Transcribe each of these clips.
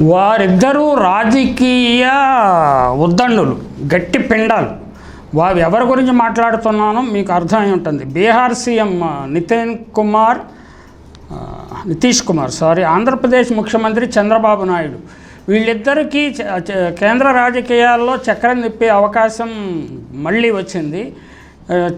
వారిద్దరూ రాజకీయ ఉద్దండులు గట్టి పిండాలు. వారు ఎవరి గురించి మాట్లాడుతున్నానో మీకు అర్థమై ఉంటుంది. బీహార్ సీఎం నితిన్ కుమార్ నితీష్ కుమార్ సారీ ఆంధ్రప్రదేశ్ ముఖ్యమంత్రి చంద్రబాబు నాయుడు. వీళ్ళిద్దరికీ కేంద్ర రాజకీయాల్లో చక్రం తిప్పే అవకాశం మళ్ళీ వచ్చింది.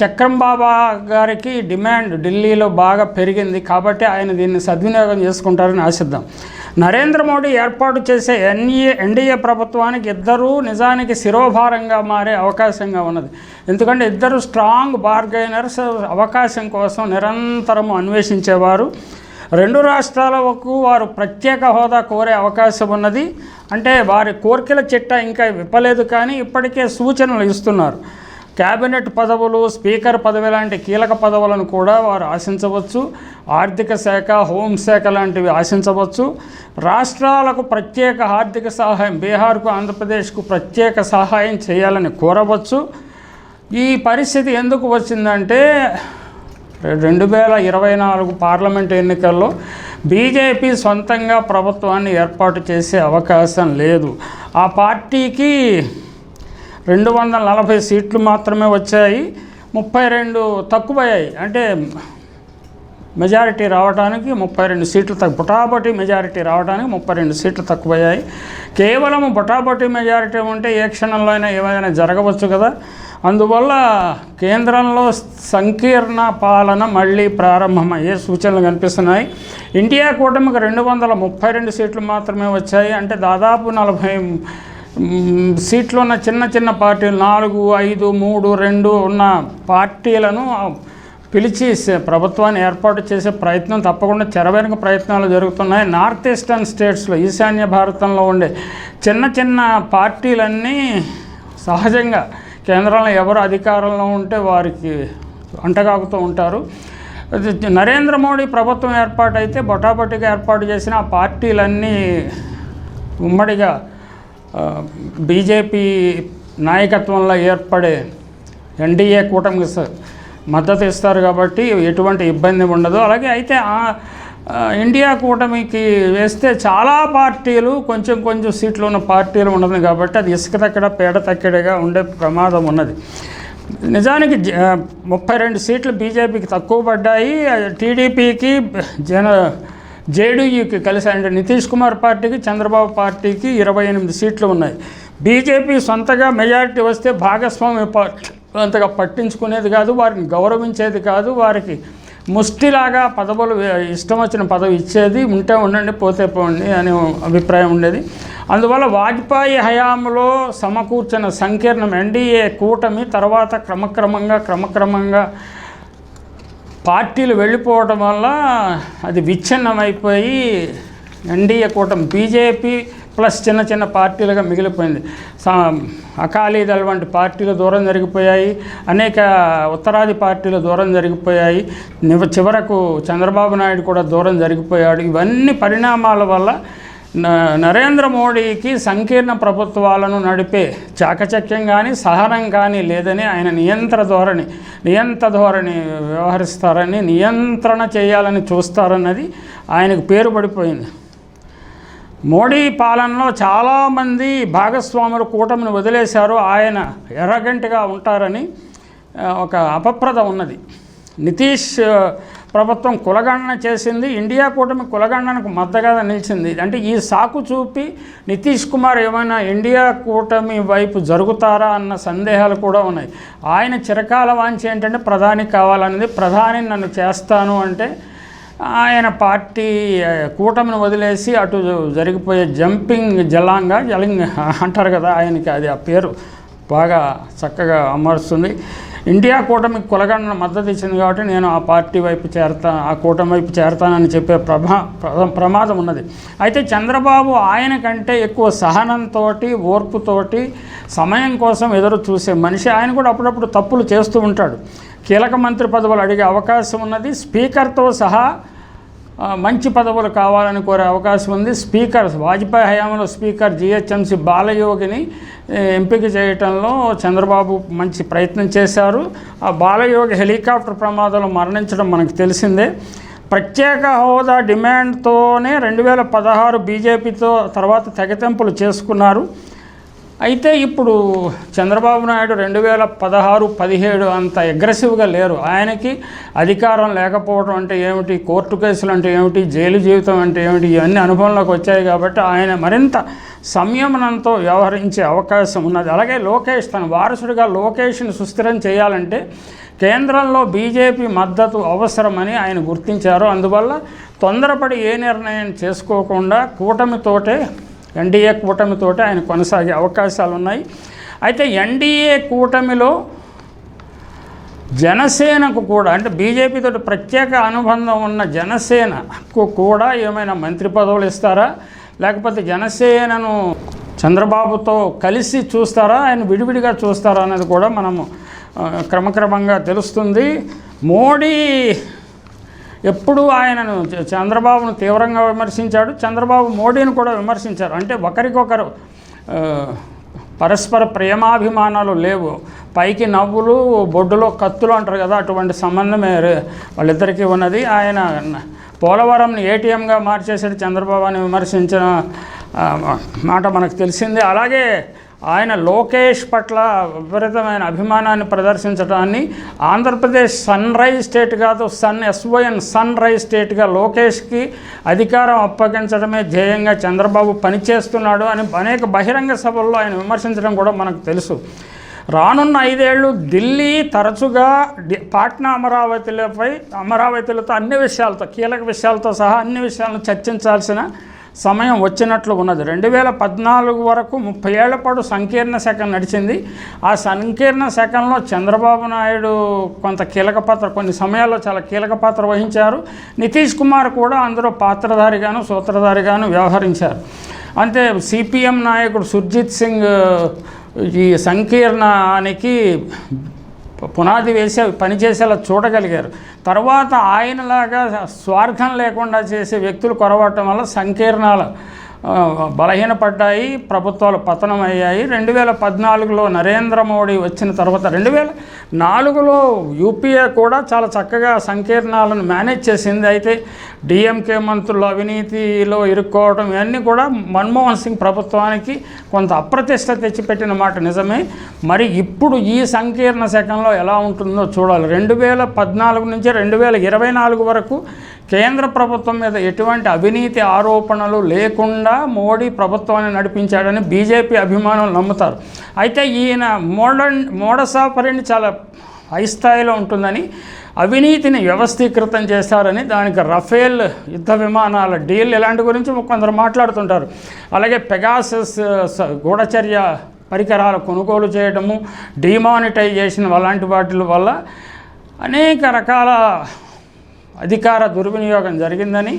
చక్రం బాబా గారికి డిమాండ్ ఢిల్లీలో బాగా పెరిగింది కాబట్టి ఆయన దీన్ని సద్వినియోగం చేసుకుంటారని ఆశిద్దాం. నరేంద్ర మోడీ ఏర్పాటు చేసే ఎన్ఈ ఎన్డీఏ ప్రభుత్వానికి ఇద్దరూ నిజానికి శిరోభారంగా మారే అవకాశంగా ఉన్నది. ఎందుకంటే ఇద్దరు స్ట్రాంగ్ బార్గైనర్స్ అవకాశం కోసం నిరంతరము అన్వేషించేవారు. రెండు రాష్ట్రాలకు వారు ప్రత్యేక హోదా కోరే అవకాశం ఉన్నది. అంటే వారి కోరికల చిట్ట ఇంకా విప్పలేదు కానీ ఇప్పటికే సూచనలు ఇస్తున్నారు. క్యాబినెట్ పదవులు స్పీకర్ పదవి లాంటి కీలక పదవులను కూడా వారు ఆశించవచ్చు. ఆర్థిక శాఖ హోంశాఖ లాంటివి ఆశించవచ్చు. రాష్ట్రాలకు ప్రత్యేక ఆర్థిక సహాయం బీహార్కు ఆంధ్రప్రదేశ్కు ప్రత్యేక సహాయం చేయాలని కోరవచ్చు. ఈ పరిస్థితి ఎందుకు వచ్చిందంటే రెండు వేల ఇరవై నాలుగు పార్లమెంట్ ఎన్నికల్లో బీజేపీ సొంతంగా ప్రభుత్వాన్ని ఏర్పాటు చేసే అవకాశం లేదు. ఆ పార్టీకి రెండు వందల నలభై సీట్లు మాత్రమే వచ్చాయి. ముప్పై రెండు తక్కువయ్యాయి. అంటే మెజారిటీ రావడానికి ముప్పై రెండు సీట్లు తక్కువ. బుటాబొటి మెజారిటీ రావడానికి ముప్పై రెండు సీట్లు తక్కువయ్యాయి. కేవలం బుటాబొటి మెజారిటీ ఉంటే ఏ క్షణంలో అయినా ఏమైనా జరగవచ్చు కదా. అందువల్ల కేంద్రంలో సంకీర్ణ పాలన మళ్ళీ ప్రారంభమయ్యే సూచనలు కనిపిస్తున్నాయి? ఇండియా కూటమికి రెండు వందల ముప్పై రెండు సీట్లు మాత్రమే వచ్చాయి. అంటే దాదాపు నలభై సీట్లో ఉన్న చిన్న చిన్న పార్టీలు నాలుగు ఐదు మూడు రెండు ఉన్న పార్టీలను పిలిచి ప్రభుత్వాన్ని ఏర్పాటు చేసే ప్రయత్నం తప్పకుండా చెరవెనక ప్రయత్నాలు జరుగుతున్నాయి. నార్త్ ఈస్టర్న్ స్టేట్స్లో ఈశాన్య భారతంలో ఉండే చిన్న చిన్న పార్టీలన్నీ సహజంగా కేంద్రంలో ఎవరు అధికారంలో ఉంటే వారికి అంటగాగుతూ ఉంటారు. నరేంద్ర మోడీ ప్రభుత్వం ఏర్పాటైతే బొటాబొటిగా ఏర్పాటు చేసిన ఆ పార్టీలన్నీ ఉమ్మడిగా బీజేపీ నాయకత్వంలో ఏర్పడే ఎన్డీఏ కూటమికి మద్దతు ఇస్తారు కాబట్టి ఎటువంటి ఇబ్బంది ఉండదు. అలాగే అయితే ఆ ఇండియా కూటమికి వేస్తే చాలా పార్టీలు కొంచెం కొంచెం సీట్లు ఉన్న పార్టీలు ఉండదు కాబట్టి అది ఇసుక తక్కడ పేడ తక్కడగా ఉండే ప్రమాదం ఉన్నది. నిజానికి జ- ముప్పై రెండు సీట్లు బీజేపీకి తక్కువ పడ్డాయి. టీడీపీకి జన జేడీయూకి కలిసి అండ్ నితీష్ కుమార్ పార్టీకి చంద్రబాబు పార్టీకి ఇరవై ఎనిమిది సీట్లు ఉన్నాయి. బీజేపీ సొంతగా మెజారిటీ వస్తే భాగస్వామ్య పార్టీ అంతగా పట్టించుకునేది కాదు వారిని గౌరవించేది కాదు వారికి ముష్టిలాగా పదవులు ఇష్టం వచ్చిన పదవి ఇచ్చేది ఉంటే ఉండండి పోతే పోండి అనే అభిప్రాయం ఉండేది. అందువల్ల వాజ్పేయి హయాంలో సమకూర్చిన సంకీర్ణం ఎన్డీఏ కూటమి తర్వాత క్రమక్రమంగా క్రమక్రమంగా పార్టీలు వెళ్ళిపోవడం వల్ల అది విచ్ఛిన్నమైపోయి ఎన్డీఏ కూటమి బీజేపీ ప్లస్ చిన్న చిన్న పార్టీలుగా మిగిలిపోయింది. సా- అకాలీదళ్ వంటి పార్టీలు దూరం జరిగిపోయాయి అనేక ఉత్తరాది పార్టీలు దూరం జరిగిపోయాయి చివరకు చంద్రబాబు నాయుడు కూడా దూరం జరిగిపోయాడు. ఇవన్నీ పరిణామాల వల్ల నరేంద్ర మోడీకి సంకీర్ణ ప్రభుత్వాలను నడిపే చాకచక్యం కానీ సహనం కానీ లేదని ఆయన నియంత్ర ధోరణి నియంత్ర ధోరణి వ్యవహరిస్తారని నియంత్రణ చేయాలని చూస్తారన్నది ఆయనకు పేరు పడిపోయింది. మోడీ పాలనలో చాలామంది భాగస్వాములు కూటమిని వదిలేశారు. ఆయన ఎర్రగంటిగా ఉంటారని ఒక అపప్రద ఉన్నది. నితీష్ ప్రభుత్వం కులగణన చేసింది ఇండియా కూటమి కులగణనకు మద్దతుగా నిలిచింది. అంటే ఈ సాకు చూపి నితీష్ కుమార్ ఏమైనా ఇండియా కూటమి వైపు జరుగుతారా అన్న సందేహాలు కూడా ఉన్నాయి. ఆయన చిరకాల వాంచి ఏంటంటే ప్రధాని కావాలన్నది ప్రధాని నన్ను చేస్తాను అంటే ఆయన పార్టీ కూటమిని వదిలేసి అటు జరిగిపోయే జంపింగ్ జలాంగా జలింగ్ అంటారు కదా ఆయనకి అది ఆ పేరు బాగా చక్కగా అమరుస్తుంది. ఇండియా కూటమి కులగండ మద్దతు ఇచ్చింది కాబట్టి నేను ఆ పార్టీ వైపు చేరతా ఆ కూటమి వైపు చేరతానని చెప్పే ప్రభా ప్ర- ప్రమాదం ఉన్నది. అయితే చంద్రబాబు ఆయన కంటే ఎక్కువ సహనంతో ఓర్పుతోటి సమయం కోసం ఎదురు చూసే మనిషి. ఆయన కూడా అప్పుడప్పుడు తప్పులు చేస్తూ ఉంటాడు. కీలక మంత్రి పదవులు అడిగే అవకాశం ఉన్నది. స్పీకర్తో సహా మంచి పదవులు కావాలని కోరే అవకాశం ఉంది. స్పీకర్ వాజ్పేయి హయాంలో స్పీకర్ జిహెచ్ఎంసి బాలయోగిని ఎంపిక చేయటంలో చంద్రబాబు మంచి ప్రయత్నం చేశారు. ఆ బాలయోగి హెలికాప్టర్ ప్రమాదంలో మరణించడం మనకు తెలిసిందే. ప్రత్యేక హోదా డిమాండ్తోనే రెండు వేల పదహారు బీజేపీతో తర్వాత తెగతెంపులు చేసుకున్నారు. అయితే ఇప్పుడు చంద్రబాబు నాయుడు రెండు వేల పదహారు పదిహేడు అంత అగ్రెసివ్గా లేరు. ఆయనకి అధికారం లేకపోవడం అంటే ఏమిటి? కోర్టు కేసులు అంటే ఏమిటి? జైలు జీవితం అంటే ఏమిటి? ఇవన్నీ అనుభవంలోకి వచ్చాయి కాబట్టి ఆయన మరింత సంయమనంతో వ్యవహరించే అవకాశం ఉన్నది. అలాగే లోకేష్ తన వారసుడిగా లోకేష్ని సుస్థిరం చేయాలంటే కేంద్రంలో బీజేపీ మద్దతు అవసరమని ఆయన గుర్తించారు. అందువల్ల తొందరపడి ఏ నిర్ణయం చేసుకోకుండా కూటమితోటే ఎన్డీఏ కూటమితోటి ఆయన కొనసాగే అవకాశాలు ఉన్నాయి అయితే ఎన్డీఏ కూటమిలో జనసేనకు కూడా అంటే బీజేపీతో ప్రత్యేక అనుబంధం ఉన్న జనసేనకు కూడా ఏమైనా మంత్రి పదవులు ఇస్తారా? లేకపోతే జనసేనను చంద్రబాబుతో కలిసి చూస్తారా? ఆయన విడివిడిగా చూస్తారా? అనేది కూడా మనము క్రమక్రమంగా తెలుస్తుంది. మోడీ ఎప్పుడూ ఆయనను చంద్రబాబును తీవ్రంగా విమర్శించాడు. చంద్రబాబు మోడీని కూడా విమర్శించారు. అంటే ఒకరికొకరు పరస్పర ప్రేమాభిమానాలు లేవు. పైకి నవ్వులు బొడ్డులో కత్తులు అంటారు కదా అటువంటి సంబంధమే వాళ్ళిద్దరికీ ఉన్నది. ఆయన పోలవరంని ఏటీఎంగా మార్చేసాడు చంద్రబాబు అని విమర్శించిన మాట మనకు తెలిసింది. అలాగే ఆయన లోకేష్ పట్ల విపరీతమైన అభిమానాన్ని ప్రదర్శించడాన్ని ఆంధ్రప్రదేశ్ సన్ రైజ్ స్టేట్ కాదు son S O N son rise స్టేట్గా లోకేష్కి అధికారం అప్పగించడమే ధ్యేయంగా చంద్రబాబు పనిచేస్తున్నాడు అని అనేక బహిరంగ సభల్లో ఆయన విమర్శించడం కూడా మనకు తెలుసు. రానున్న ఐదేళ్ళు ఢిల్లీ తరచుగా పాట్నా అమరావతిలపై అమరావతిలతో అన్ని విషయాలతో కీలక విషయాలతో సహా అన్ని విషయాలను చర్చించాల్సిన సమయం వచ్చినట్లు ఉన్నది. రెండు వేల పద్నాలుగు వరకు ముప్పై ఏళ్ళ పాటు సంకీర్ణ శాఖ నడిచింది. ఆ సంకీర్ణ శాఖలో చంద్రబాబు నాయుడు కొంత కీలక పాత్ర కొన్ని సమయాల్లో చాలా కీలక పాత్ర వహించారు. నితీష్ కుమార్ కూడా అందులో పాత్రధారిగాను సూత్రధారిగాను వ్యవహరించారు. అంతే సిపిఎం నాయకుడు సుర్జిత్ సింగ్ ఈ సంకీర్ణానికి పునాది వేసి అవి పనిచేసేలా చూడగలిగారు. తర్వాత ఆయనలాగా స్వార్థం లేకుండా చేసే వ్యక్తులు కొరవటం వల్ల సంకీర్ణాలు బలహీనపడ్డాయి ప్రభుత్వాలు పతనమయ్యాయి. రెండు వేల పద్నాలుగులో నరేంద్ర మోడీ వచ్చిన తర్వాత రెండు వేల నాలుగులో యూపీఏ కూడా చాలా చక్కగా సంకీర్ణాలను మేనేజ్ చేసింది. అయితే డిఎంకే మంత్రులు అవినీతిలో ఇరుక్కోవడం ఇవన్నీ కూడా మన్మోహన్ సింగ్ ప్రభుత్వానికి కొంత అప్రతిష్ట తెచ్చిపెట్టిన మాట నిజమే. మరి ఇప్పుడు ఈ సంకీర్ణ శకంలో ఎలా ఉంటుందో చూడాలి. రెండు వేల పద్నాలుగు నుంచి రెండు వేల ఇరవై నాలుగు వరకు కేంద్ర ప్రభుత్వం మీద ఎటువంటి అవినీతి ఆరోపణలు లేకుండా మోడీ ప్రభుత్వాన్ని నడిపించాడని బీజేపీ అభిమానులు నమ్ముతారు. అయితే ఈయన మోడర్న్ మోడసాపరిని చాలా హై స్థాయిలో ఉంటుందని అవినీతిని వ్యవస్థీకృతం చేశారని దానికి రఫేల్ యుద్ధ విమానాల డీల్ ఇలాంటి గురించి కొందరు మాట్లాడుతుంటారు. అలాగే పెగాసస్ స- గూఢచర్య పరికరాలు కొనుగోలు చేయడము డిమానిటైజేషన్ అలాంటి వాటి వల్ల అనేక రకాల అధికార దుర్వినియోగం జరిగిందని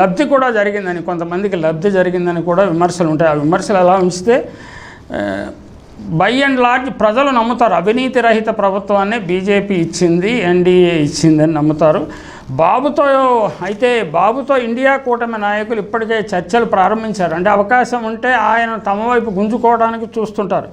లబ్ధి కూడా జరిగిందని కొంతమందికి లబ్ధి జరిగిందని కూడా విమర్శలు ఉంటాయి. ఆ విమర్శలు ఎలా ఉంచితే బై అండ్ లార్జ్ ప్రజలు నమ్ముతారు. అవినీతి రహిత ప్రభుత్వాన్ని బీజేపీ ఇచ్చింది ఎన్డీఏ ఇచ్చిందని నమ్ముతారు. బాబుతో అయితే బాబుతో ఇండియా కూటమి నాయకులు ఇప్పటికే చర్చలు ప్రారంభించారు. అంటే అవకాశం ఉంటే ఆయన తమ వైపు గుంజుకోవడానికి చూస్తుంటారు.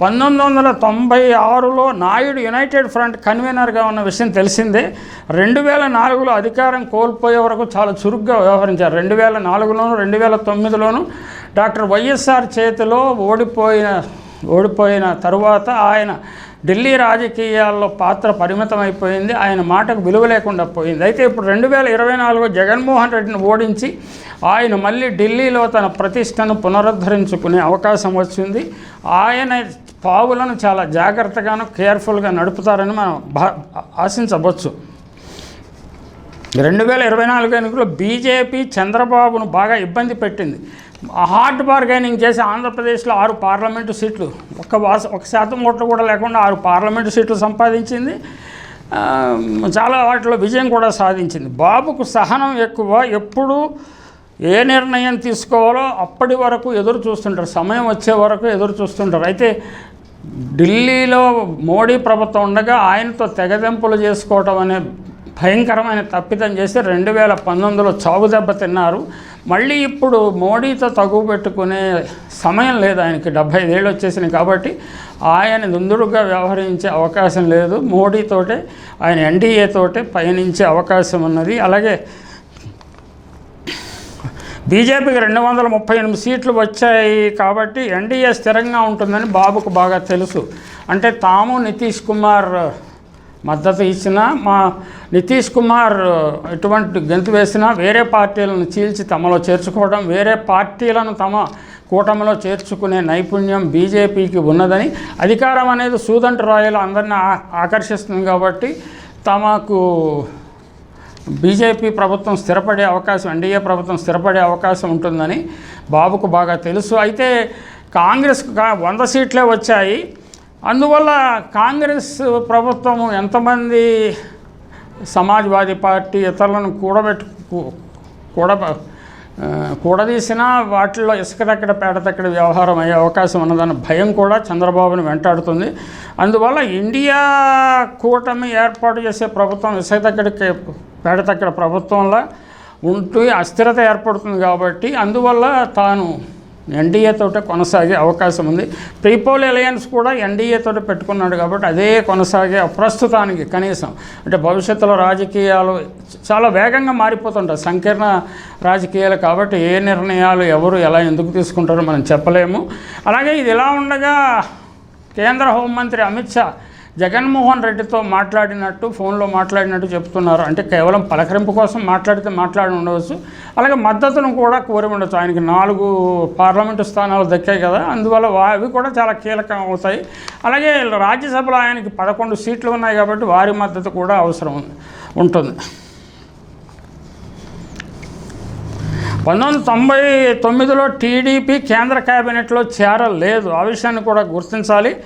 పంతొమ్మిది వందల తొంభై ఆరులో నాయుడు యునైటెడ్ ఫ్రంట్ కన్వీనర్గా ఉన్న విషయం తెలిసిందే. రెండు వేల నాలుగులో అధికారం కోల్పోయే వరకు చాలా చురుగ్గా వ్యవహరించారు. రెండు వేల నాలుగులోను రెండు వేల తొమ్మిదిలోను డాక్టర్ వైఎస్ఆర్ చేతిలో ఓడిపోయిన ఓడిపోయిన తరువాత ఆయన ఢిల్లీ రాజకీయాల్లో పాత్ర పరిమితమైపోయింది ఆయన మాటకు విలువ లేకుండా పోయింది. అయితే ఇప్పుడు రెండు వేల ఇరవై నాలుగు జగన్మోహన్ రెడ్డిని ఓడించి ఆయన మళ్ళీ ఢిల్లీలో తన ప్రతిష్టను పునరుద్ధరించుకునే అవకాశం వచ్చింది. ఆయన పావులను చాలా జాగ్రత్తగాను కేర్ఫుల్గా నడుపుతారని మనం భా ఆశించవచ్చు. రెండు వేల ఇరవై నాలుగు ఎన్నికల్లో బీజేపీ చంద్రబాబును బాగా ఇబ్బంది పెట్టింది. హార్డ్ బార్గైనింగ్ చేసి ఆంధ్రప్రదేశ్లో ఆరు పార్లమెంటు సీట్లు. ఒక వాస ఒక శాతం ఓట్లు కూడా లేకుండా ఆరు పార్లమెంటు సీట్లు సంపాదించింది. చాలా వాటిలో విజయం కూడా సాధించింది. బాబుకు సహనం ఎక్కువ. ఎప్పుడు ఏ నిర్ణయం తీసుకోవాలో అప్పటి వరకు ఎదురు చూస్తుంటారు. సమయం వచ్చే వరకు ఎదురు చూస్తుంటారు. అయితే ఢిల్లీలో మోడీ ప్రభుత్వం ఉండగా ఆయనతో తెగదెంపులు చేసుకోవటం అనే భయంకరమైన తప్పిదం చేసి రెండు వేల పంతొమ్మిదిలో చావు దెబ్బ తిన్నారు. మళ్ళీ ఇప్పుడు మోడీతో తగువ పెట్టుకునే సమయం లేదు ఆయనకి. డెబ్బై ఐదేళ్ళు వచ్చేసినాయి కాబట్టి ఆయన దుందుడుగా వ్యవహరించే అవకాశం లేదు. మోడీతోటే ఆయన ఎన్డీఏ తోటే పయనించే అవకాశం ఉన్నది. అలాగే బీజేపీకి రెండు వందల ముప్పై ఎనిమిది సీట్లు వచ్చాయి కాబట్టి ఎన్డీఏ స్థిరంగా ఉంటుందని బాబుకు బాగా తెలుసు. అంటే తాము నితీష్ కుమార్ మద్దతు ఇచ్చినా మా నితీష్ కుమార్ ఎటువంటి గెంతు వేసినా వేరే పార్టీలను చీల్చి తమలో చేర్చుకోవడం వేరే పార్టీలను తమ కూటమిలో చేర్చుకునే నైపుణ్యం బీజేపీకి ఉన్నదని అధికారం అనేది సూదంట రాయలు అందరినీ ఆ- ఆకర్షిస్తుంది కాబట్టి తమకు బీజేపీ ప్రభుత్వం స్థిరపడే అవకాశం ఎన్డీఏ ప్రభుత్వం స్థిరపడే అవకాశం ఉంటుందని బాబుకు బాగా తెలుసు. అయితే కాంగ్రెస్ వంద సీట్లే వచ్చాయి. అందువల్ల కాంగ్రెస్ ప్రభుత్వం ఎంతమంది సమాజ్వాదీ పార్టీ ఇతరులను కూడబెట్టు కూడ కూడదీసినా వాటిల్లో పేడ పేడతక్కడ వ్యవహారం అయ్యే అవకాశం ఉన్నదన్న భయం కూడా చంద్రబాబును వెంటాడుతుంది. అందువల్ల ఇండియా కూటమి ఏర్పాటు చేసే ప్రభుత్వం ఇసుక దగ్గరకి పేడ పేడతక్కడ ప్రభుత్వంలో ఉంటూ అస్థిరత ఏర్పడుతుంది కాబట్టి అందువల్ల తాను ఎన్డీఏ తోట కొనసాగే అవకాశం ఉంది. పీపుల్ అలయన్స్ కూడా ఎన్డీఏ తోట పెట్టుకున్నాడు కాబట్టి అదే కొనసాగే ప్రస్తుతానికి కనీసం. అంటే భవిష్యత్తులో రాజకీయాలు చాలా వేగంగా మారిపోతుంటాయి. సంకీర్ణ రాజకీయాలు కాబట్టి ఏ నిర్ణయాలు ఎవరు ఎలా ఎందుకు తీసుకుంటారో మనం చెప్పలేము. అలాగే ఇది ఇలా ఉండగా కేంద్ర హోంమంత్రి అమిత్ షా జగన్మోహన్ రెడ్డితో మాట్లాడినట్టు ఫోన్లో మాట్లాడినట్టు చెప్తున్నారు. అంటే కేవలం పలకరింపు కోసం మాట్లాడితే మాట్లాడి ఉండవచ్చు. అలాగే మద్దతును కూడా కోరి ఉండొచ్చు. ఆయనకి నాలుగు పార్లమెంటు స్థానాలు దక్కాయి కదా. అందువల్ల అవి కూడా చాలా కీలకం అవుతాయి. అలాగే రాజ్యసభలో ఆయనకి పదకొండు సీట్లు ఉన్నాయి కాబట్టి వారి మద్దతు కూడా అవసరం ఉంది ఉంటుంది. పంతొమ్మిది వందల తొంభై తొమ్మిదిలో టీడీపీ కేంద్ర కేబినెట్లో చేరలేదు. ఆ విషయాన్ని కూడా గుర్తించాలి.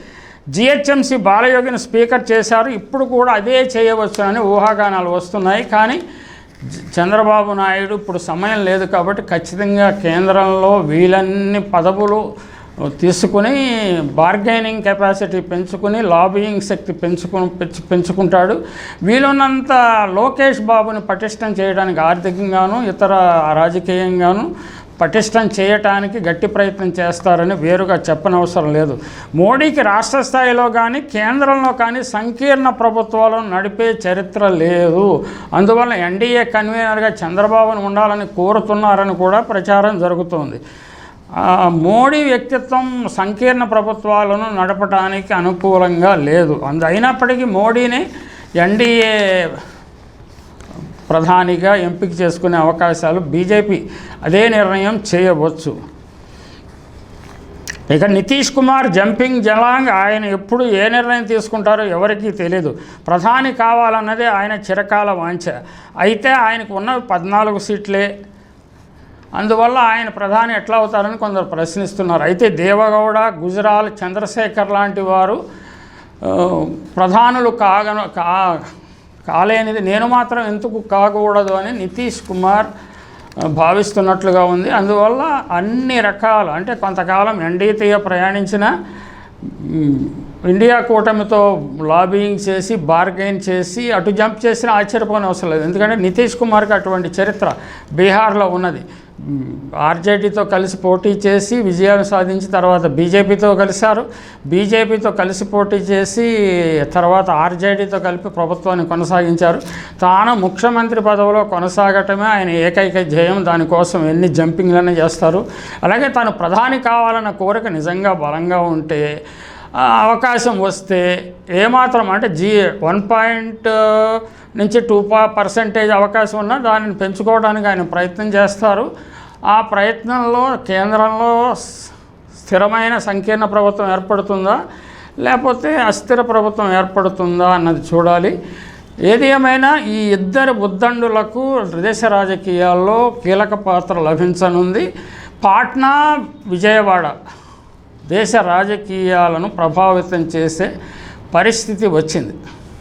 జిహెచ్ఎంసీ బాలయోగిని స్పీకర్ చేశారు. ఇప్పుడు కూడా అదే చేయవచ్చు అని ఊహాగానాలు వస్తున్నాయి. కానీ చంద్రబాబు నాయుడు ఇప్పుడు సమయం లేదు కాబట్టి ఖచ్చితంగా కేంద్రంలో వీలన్ని పదవులు తీసుకుని బార్గెనింగ్ కెపాసిటీ పెంచుకుని లాబియింగ్ శక్తి పెంచుకుని పెంచు పెంచుకుంటాడు. వీలున్నంత లోకేష్ బాబుని పటిష్టం చేయడానికి ఆర్థికంగాను ఇతర రాజకీయంగాను పటిష్టం చేయటానికి గట్టి ప్రయత్నం చేస్తారని వేరుగా చెప్పనవసరం లేదు. మోడీకి రాష్ట్ర స్థాయిలో కానీ కేంద్రంలో కానీ సంకీర్ణ ప్రభుత్వాలను నడిపే చరిత్ర లేదు. అందువల్ల ఎన్డీఏ కన్వీనర్గా చంద్రబాబును ఉండాలని కోరుతున్నారని కూడా ప్రచారం జరుగుతోంది. మోడీ వ్యక్తిత్వం సంకీర్ణ ప్రభుత్వాలను నడపడానికి అనుకూలంగా లేదు. అందు అయినప్పటికీ మోడీని ఎన్డీఏ ప్రధానిగా ఎంపిక చేసుకునే అవకాశాలు బీజేపీ అదే నిర్ణయం చేయవచ్చు. ఇక నితీష్ కుమార్ జంపింగ్ జలాంగ్ ఆయన ఎప్పుడు ఏ నిర్ణయం తీసుకుంటారో ఎవరికీ తెలియదు ప్రధాని కావాలన్నదే ఆయన చిరకాల వాంఛ. అయితే ఆయనకు ఉన్న పద్నాలుగు సీట్లే. అందువల్ల ఆయన ప్రధాని ఎట్లా అవుతారని కొందరు ప్రశ్నిస్తున్నారు. అయితే దేవగౌడ గుజరాల్ చంద్రశేఖర్ లాంటి వారు ప్రధానులు కాగను కా కాలేనిది నేను మాత్రం ఎందుకు కాకూడదు అని నితీష్ కుమార్ భావిస్తున్నట్లుగా ఉంది. అందువల్ల అన్ని రకాల అంటే కొంతకాలం ఎన్డీఏ ప్రయాణించిన ఇండియా కూటమితో లాబింగ్ చేసి బార్గెయిన్ చేసి అటు జంప్ చేసిన ఆశ్చర్యపోని అవసరం లేదు. ఎందుకంటే నితీష్ కుమార్కి అటువంటి చరిత్ర బీహార్లో ఉన్నది. ఆర్జేడీతో కలిసి పోటీ చేసి విజయాలు సాధించి తర్వాత బీజేపీతో కలిశారు. బీజేపీతో కలిసి పోటీ చేసి తర్వాత ఆర్జేడీతో కలిపి ప్రభుత్వాన్ని కొనసాగించారు. తాను ముఖ్యమంత్రి పదవిలో కొనసాగటమే ఆయన ఏకైక ధ్యేయం. దానికోసం ఎన్ని జంపింగ్లనే చేస్తారు. అలాగే తాను ప్రధాని కావాలన్న కోరిక నిజంగా బలంగా ఉంటే అవకాశం వస్తే ఏమాత్రం అంటే జీ వన్ పాయింట్ నుంచి టూ పర్సెంటేజ్ అవకాశం ఉన్నా దానిని పెంచుకోవడానికి ఆయన ప్రయత్నం చేస్తారు. ఆ ప్రయత్నంలో కేంద్రంలో స్థిరమైన సంకీర్ణ ప్రభుత్వం ఏర్పడుతుందా? లేకపోతే అస్థిర ప్రభుత్వం ఏర్పడుతుందా అన్నది చూడాలి. ఏది ఏమైనా ఈ ఇద్దరు ఉద్దండులకు దేశ రాజకీయాల్లో కీలక పాత్ర లభించనుంది. పాట్నా విజయవాడ దేశ రాజకీయాలను ప్రభావితం చేసే పరిస్థితి వచ్చింది.